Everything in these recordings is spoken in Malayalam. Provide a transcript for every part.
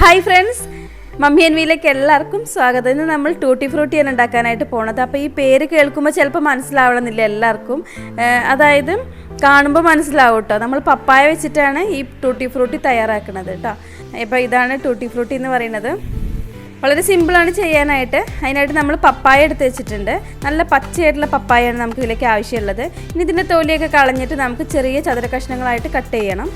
ഹായ് ഫ്രണ്ട്സ് മമ്മി എൻവിയിലേക്ക് എല്ലാവർക്കും സ്വാഗതം. ഇന്ന് നമ്മൾ ടൂട്ടി ഫ്രൂട്ടിയാണ് ഉണ്ടാക്കാനായിട്ട് പോണത്. അപ്പോൾ ഈ പേര് കേൾക്കുമ്പോൾ ചിലപ്പോൾ മനസ്സിലാവണമെന്നില്ല എല്ലാവർക്കും. അതായത് കാണുമ്പോൾ മനസ്സിലാവും കേട്ടോ നമ്മൾ പപ്പായ വെച്ചിട്ടാണ് ഈ ടൂട്ടി ഫ്രൂട്ടി തയ്യാറാക്കുന്നത് കേട്ടോ ഇപ്പോൾ ഇതാണ് ടൂട്ടി ഫ്രൂട്ടി എന്ന് പറയുന്നത്. വളരെ സിമ്പിളാണ് ചെയ്യാനായിട്ട്. അതിനായിട്ട് നമ്മൾ പപ്പായ എടുത്ത് വെച്ചിട്ടുണ്ട്. നല്ല പച്ചയായിട്ടുള്ള പപ്പായാണ് നമുക്ക് ഇതിലേക്ക് ആവശ്യമുള്ളത്. ഇനി ഇതിന്റെ തോലിയൊക്കെ കളഞ്ഞിട്ട് നമുക്ക് ചെറിയ ചതുര കഷ്ണങ്ങളായിട്ട് കട്ട് ചെയ്യണം.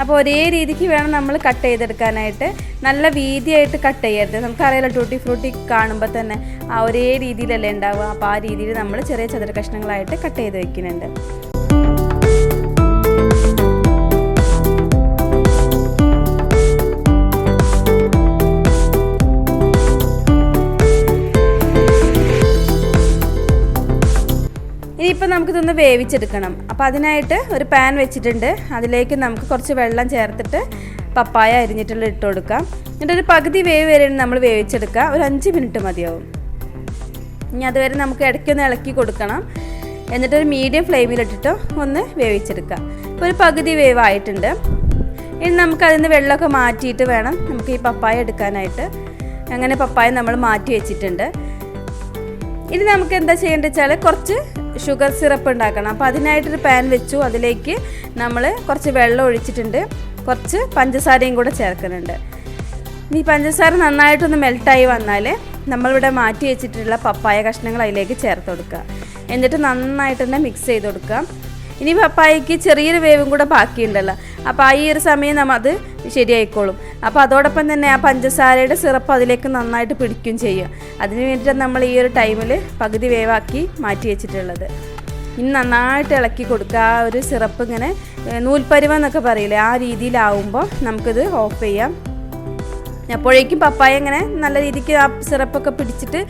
അപ്പോൾ ഒരേ രീതിക്ക് വേണം നമ്മൾ കട്ട് ചെയ്തെടുക്കാനായിട്ട്. നല്ല വീതിയായിട്ട് കട്ട് ചെയ്യരുത്. നമുക്കറിയാലോ ടൂട്ടി ഫ്രൂട്ടി കാണുമ്പോൾ തന്നെ ആ ഒരേ രീതിയിലല്ലേ ഉണ്ടാവുക. അപ്പോൾ ആ രീതിയിൽ നമ്മൾ ചെറിയ ചതുര കഷ്ണങ്ങളായിട്ട് കട്ട് ചെയ്ത് വെക്കുന്നുണ്ട്. ഇനിയിപ്പോൾ നമുക്കിതൊന്ന് വേവിച്ചെടുക്കണം. അപ്പോൾ അതിനായിട്ട് ഒരു പാൻ വെച്ചിട്ടുണ്ട്. അതിലേക്ക് നമുക്ക് കുറച്ച് വെള്ളം ചേർത്തിട്ട് പപ്പായ അരിഞ്ഞിട്ടുള്ള ഇട്ട് കൊടുക്കാം. എന്നിട്ട് ഒരു പകുതി വേവ് വരെ നമ്മൾ വേവിച്ചെടുക്കുക. ഒരു അഞ്ച് മിനിറ്റ് മതിയാവും. ഇനി അതുവരെ നമുക്ക് ഇടയ്ക്കൊന്ന് ഇളക്കി കൊടുക്കണം. എന്നിട്ട് ഒരു മീഡിയം ഫ്ലെയിമിലിട്ടിട്ട് ഒന്ന് വേവിച്ചെടുക്കുക. ഇപ്പോൾ ഒരു പകുതി വേവ് ആയിട്ടുണ്ട്. ഇനി നമുക്ക് അതിൽ നിന്ന് വെള്ളമൊക്കെ മാറ്റിയിട്ട് വേണം നമുക്ക് ഈ പപ്പായ എടുക്കാനായിട്ട്. അങ്ങനെ പപ്പായ നമ്മൾ മാറ്റി വെച്ചിട്ടുണ്ട്. ഇനി നമുക്ക് എന്താ ചെയ്യേണ്ടത് വെച്ചാൽ കുറച്ച് ഷുഗർ സിറപ്പ് ഉണ്ടാക്കണം. അപ്പോൾ അതിനായിട്ടൊരു പാൻ വെച്ചു. അതിലേക്ക് നമ്മൾ കുറച്ച് വെള്ളം ഒഴിച്ചിട്ടുണ്ട്. കുറച്ച് പഞ്ചസാരയും കൂടെ ചേർക്കുന്നുണ്ട്. ഇനി പഞ്ചസാര നന്നായിട്ടൊന്ന് മെൽട്ടായി വന്നാൽ നമ്മളിവിടെ മാറ്റി വെച്ചിട്ടുള്ള പപ്പായ കഷ്ണങ്ങൾ അതിലേക്ക് ചേർത്ത് കൊടുക്കുക. എന്നിട്ട് നന്നായിട്ട് തന്നെ മിക്സ് ചെയ്ത് കൊടുക്കുക. ഇനി പപ്പായക്ക് ചെറിയൊരു വേവും കൂടെ ബാക്കിയുണ്ടല്ലോ. അപ്പോൾ ആ ഈ ഒരു സമയം നമ്മൾ അത് ശരിയായിക്കോളും. അപ്പോൾ അതോടൊപ്പം തന്നെ ആ പഞ്ചസാരയുടെ സിറപ്പ് അതിലേക്ക് നന്നായിട്ട് പിടിക്കുകയും ചെയ്യും. അതിന് വേണ്ടിയിട്ടാണ് നമ്മൾ ഈ ഒരു ടൈമിൽ പകുതി വേവാക്കി മാറ്റി വെച്ചിട്ടുള്ളത്. ഇനി നന്നായിട്ട് ഇളക്കി കൊടുക്കുക. ആ ഒരു സിറപ്പ് ഇങ്ങനെ നൂൽപ്പരുവ എന്നൊക്കെ പറയില്ലേ ആ രീതിയിലാവുമ്പോൾ നമുക്കിത് ഓഫ് ചെയ്യാം. അപ്പോഴേക്കും പപ്പായ ഇങ്ങനെ നല്ല രീതിക്ക് ആ സിറപ്പൊക്കെ പിടിച്ചിട്ട്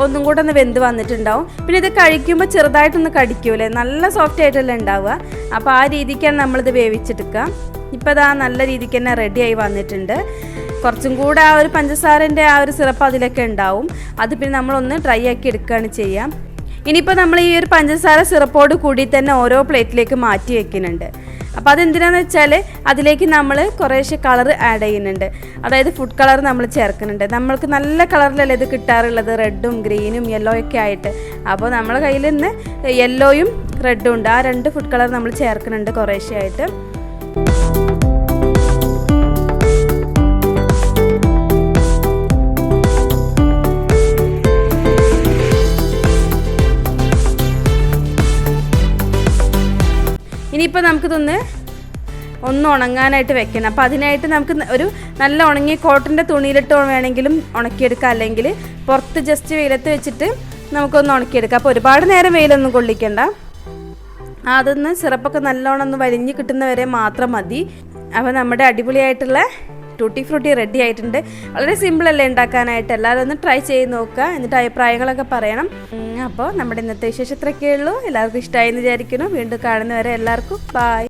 ഒന്നും കൂടെ ഒന്ന് വെന്ത് വന്നിട്ടുണ്ടാവും. പിന്നെ ഇത് കഴിക്കുമ്പോൾ ചെറുതായിട്ടൊന്ന് കടിക്കൂലേ? നല്ല സോഫ്റ്റ് ആയിട്ടല്ലേ ഉണ്ടാവുക. അപ്പോൾ ആ രീതിക്കാണ് നമ്മളിത് വേവിച്ചെടുക്കുക. ഇപ്പോൾ അതാ നല്ല രീതിക്ക് തന്നെ റെഡിയായി വന്നിട്ടുണ്ട്. കുറച്ചും കൂടെ ആ ഒരു പഞ്ചസാരന്റെ ആ ഒരു സിറപ്പ് അതിലൊക്കെ ഉണ്ടാവും. അത് പിന്നെ നമ്മളൊന്ന് ഡ്രൈ ആക്കി എടുക്കുകയാണ് ചെയ്യുക. ഇനിയിപ്പോൾ നമ്മൾ ഈ ഒരു പഞ്ചസാര സിറപ്പോട് കൂടി തന്നെ ഓരോ പ്ലേറ്റിലേക്ക് മാറ്റി വെക്കുന്നുണ്ട്. അപ്പോൾ അതെന്തിനാന്ന് വെച്ചാൽ അതിലേക്ക് നമ്മൾ കുറേശ്ശെ കളർ ആഡ് ചെയ്യുന്നുണ്ട്. അതായത് ഫുഡ് കളർ നമ്മൾ ചേർക്കുന്നുണ്ട്. നമ്മൾക്ക് നല്ല കളറിലല്ലേ ഇത് കിട്ടാറുള്ളത്? റെഡും ഗ്രീനും യെല്ലോ ഒക്കെ ആയിട്ട്. അപ്പോൾ നമ്മളെ കയ്യിൽ നിന്ന് യെല്ലോയും റെഡും ഉണ്ട്. ആ രണ്ട് ഫുഡ് കളർ നമ്മൾ ചേർക്കുന്നുണ്ട് കുറേശ്ശെ ആയിട്ട്. ഇനിയിപ്പോൾ നമുക്കിതൊന്ന് ഒന്ന് ഉണങ്ങാനായിട്ട് വെക്കണം. അപ്പോൾ അതിനായിട്ട് നമുക്ക് ഒരു നല്ല ഉണങ്ങിയ കോട്ടന്റെ തുണിയിലിട്ട് വേണമെങ്കിലും ഉണക്കിയെടുക്കാം. അല്ലെങ്കിൽ പുറത്ത് ജസ്റ്റ് വെയിലത്ത് വെച്ചിട്ട് നമുക്കൊന്ന് ഉണക്കിയെടുക്കാം. അപ്പോൾ ഒരുപാട് നേരം വെയിലൊന്നും കൊള്ളിക്കണ്ട. അതൊന്ന് സിറപ്പൊക്കെ നല്ലോണം ഒന്ന് വലിഞ്ഞ് കിട്ടുന്നവരെ മാത്രം മതി. അപ്പോൾ നമ്മുടെ അടിപൊളിയായിട്ടുള്ള ടൂട്ടി ഫ്രൂട്ടി റെഡി ആയിട്ടുണ്ട്. വളരെ സിമ്പിൾ അല്ലേ ഉണ്ടാക്കാനായിട്ട്? എല്ലാവരും ഒന്ന് ട്രൈ ചെയ്ത് നോക്കുക. എന്നിട്ട് അഭിപ്രായങ്ങളൊക്കെ പറയണം. അപ്പോൾ നമ്മുടെ ഇന്നത്തെ വിശേഷം ഇത്രയൊക്കെ ഉള്ളൂ. എല്ലാവർക്കും ഇഷ്ടമായി എന്ന് വിചാരിക്കുന്നു. വീണ്ടും കാണുന്നവരെ എല്ലാവർക്കും ബായ്